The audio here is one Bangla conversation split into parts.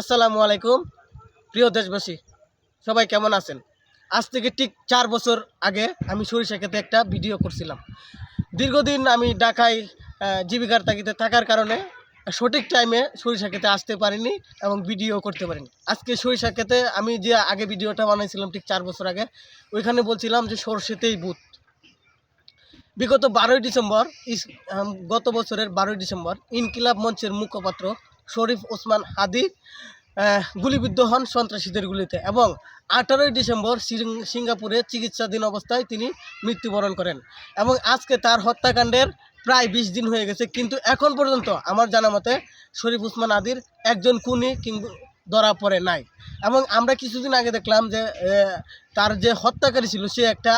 আসসালামু আলাইকুম। প্রিয় দেশবাসী, সবাই কেমন আছেন? আজ থেকে ঠিক চার বছর আগে আমি সরিষা খেতে একটা ভিডিও করছিলাম। দীর্ঘদিন আমি ঢাকায় জীবিকার তাগিদে থাকার কারণে সঠিক টাইমে সরিষা খেতে আসতে পারিনি এবং ভিডিও করতে পারিনি। আজকে সরিষা খেতে আমি যে আগে ভিডিওটা বানাইছিলাম ঠিক চার বছর আগে, ওইখানে বলছিলাম যে সরষেতেই বুথ বিগত বারোই ডিসেম্বর গত বছরের বারোই ডিসেম্বর ইনকিলাব মঞ্চের মুখপাত্র শরীফ ওসমান হাদি গুলিবিদ্ধ হন সন্ত্রাসীদের গুলিতে এবং আঠারোই ডিসেম্বর সিঙ্গাপুরে চিকিৎসাধীন অবস্থায় তিনি মৃত্যুবরণ করেন এবং আজকে তার হত্যাকাণ্ডের প্রায় বিশ দিন হয়ে গেছে। কিন্তু এখন পর্যন্ত আমার জানা মতে শরীফ উসমান আদির একজন খুনি কিংবা ধরা পড়ে নাই। এবং আমরা কিছুদিন আগে দেখলাম যে তার যে হত্যাকারী ছিল সে একটা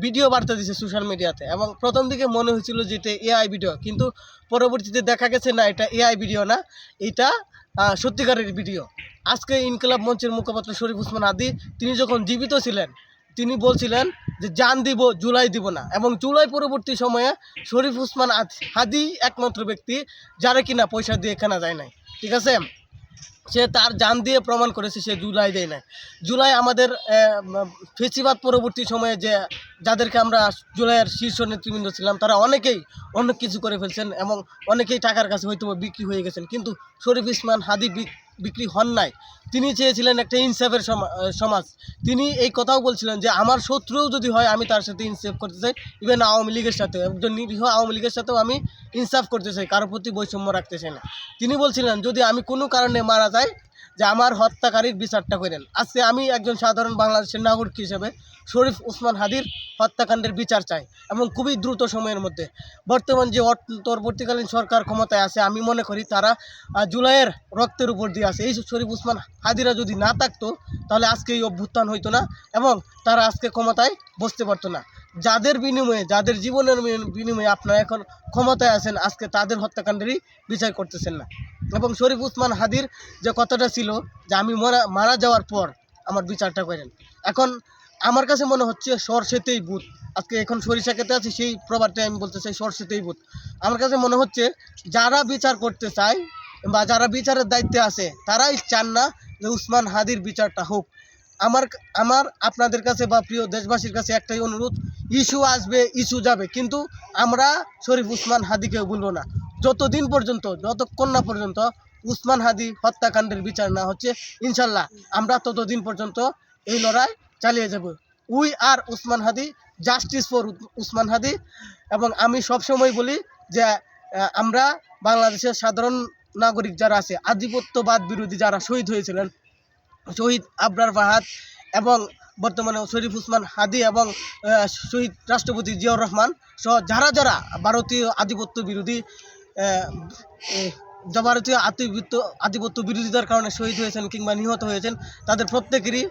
ভিডিও বার্তা দিছে সোশ্যাল মিডিয়াতে এবং প্রথম দিকে মনে হয়েছিল যে এটা এআই ভিডিও কিন্তু পরবর্তীতে দেখা গেছে, না, এটা এআই ভিডিও না, এটা সত্যিকারের ভিডিও আজকে ইনকলাব মঞ্চের মুখপাত্র শরীফ উসমান আদি, তিনি যখন জীবিত ছিলেন, তিনি বলছিলেন যে জান দিব, জুলাই দিব না। এবং জুলাই পরবর্তী সময়ে শরীফ উসমান আদ- হাদি একমাত্র ব্যক্তি, যারা কিনা পয়সা দিয়ে কেনা যায় নাই। ঠিক আছে? সে তার জান দিয়ে প্রমাণ করেছে, সে জুলাই দেয় না জুলাই আমাদের ফেসিবাদ পরবর্তী সময়ে যে যাদেরকে আমরা জুলাইয়ের শীর্ষ নেতৃবৃন্দ ছিলাম, তারা অনেকেই অনেক কিছু করে ফেলছেন এবং অনেকেই টাকার কাছে হয়তো বিক্রি হয়ে গেছেন। কিন্তু শরীফ ইসমান হাদি বিক্রি হন নাই। তিনি চেয়েছিলেন একটা ইনসেফের সমা- সমাজ। তিনি এই কথাও বলছিলেন যে, আমার শত্রুও যদি হয়, আমি তার সাথে ইনসেফ করতে চাই। ইভেন আওয়ামী লীগের সাথে একজন নিরীহ আওয়ামী লীগের সাথেও আমি ইনসাফ করতে চাই। কারোর প্রতি বৈষম্য রাখতে চাই না। তিনি বলছিলেন, যদি আমি কোনো কারণে মারা যাই যে আমার হত্যাকারীর বিচারটা করেন। আজকে আমি একজন সাধারণ বাংলাদেশের নাগরিক হিসেবে শরীফ উসমান হাদির হত্যাকাণ্ডের বিচার চাই এবং খুবই দ্রুত সময়ের মধ্যে। বর্তমান যে অন্তর্বর্তীকালীন সরকার ক্ষমতায় আছে, আমি মনে করি তারা জুলাইয়ের রক্তের উপর দিয়ে আছে। এই শরীফ উসমান হাদিরা যদি না থাকতো, তাহলে আজকে এই অভ্যুত্থান হইতো না এবং তারা আজকে ক্ষমতায় বসতে পারতো না। যাদের বিনিময়ে, যাদের জীবনের বিনিময়ে আপনারা এখন ক্ষমতায় আছেন, আজকে তাদের হত্যাকাণ্ডেরই বিচার করতেছেন না। এবং শরীফ উসমান হাদির যে কথাটা ছিল যে আমি মারা মারা যাওয়ার পর আমার বিচারটা করেন। এখন আমার কাছে মনে হচ্ছে সরষেতেই বুথ আজকে এখন সরিষা খেতে আছি, সেই প্রবাদটাই আমি বলতে চাই, সরষেতেই বুথ আমার কাছে মনে হচ্ছে যারা বিচার করতে চায় বা যারা বিচারের দায়িত্বে আছে, তারাই চান না যে উসমান হাদির বিচারটা হোক। আমার আমার আপনাদের কাছে বা প্রিয় দেশবাসীর কাছে একটাই অনুরোধ, ইস্যু আসবে, ইস্যু যাবে, কিন্তু আমরা শরীফ উসমান হাদিকে বলব না। যতদিন পর্যন্ত, যতক্ষণ না পর্যন্ত উসমান হাদি হত্যাকাণ্ডের বিচার না হচ্ছে, ইনশাল্লাহ আমরা ততদিন পর্যন্ত এই লড়াই চালিয়ে যাব। We are Usman Hadi, justice for Usman Hadi, এবং আমি সবসময় বলি যে আমরা বাংলাদেশের সাধারণ নাগরিক যারা আছে, আধিপত্যবাদ বিরোধী যারা শহীদ হয়েছিলেন শহীদ আবরার ফাহাদ এবং বর্তমানে শরীফ উসমান হাদি এবং শহীদ রাষ্ট্রপতি জিয়াউর রহমান সহ যারা যারা ভারতীয় আধিপত্য বিরোধী ভারতীয় আধিপত্য আধিপত্য বিরোধিতার কারণে শহীদ হয়েছেন কিংবা নিহত হয়েছেন, তাদের প্রত্যেকেরই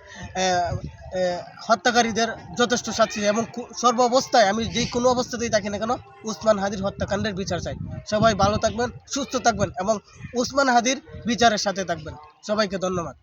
হত্যাকারীদের যথেষ্ট শাস্তি এবং সর্ব অবস্থায় আমি যে কোনো অবস্থাতেই থাকি না কেন, উসমান হাদির হত্যাকাণ্ডের বিচার চাই। সবাই ভালো থাকবেন, সুস্থ থাকবেন এবং উসমান হাদির বিচারের সাথে থাকবেন। সবাইকে ধন্যবাদ।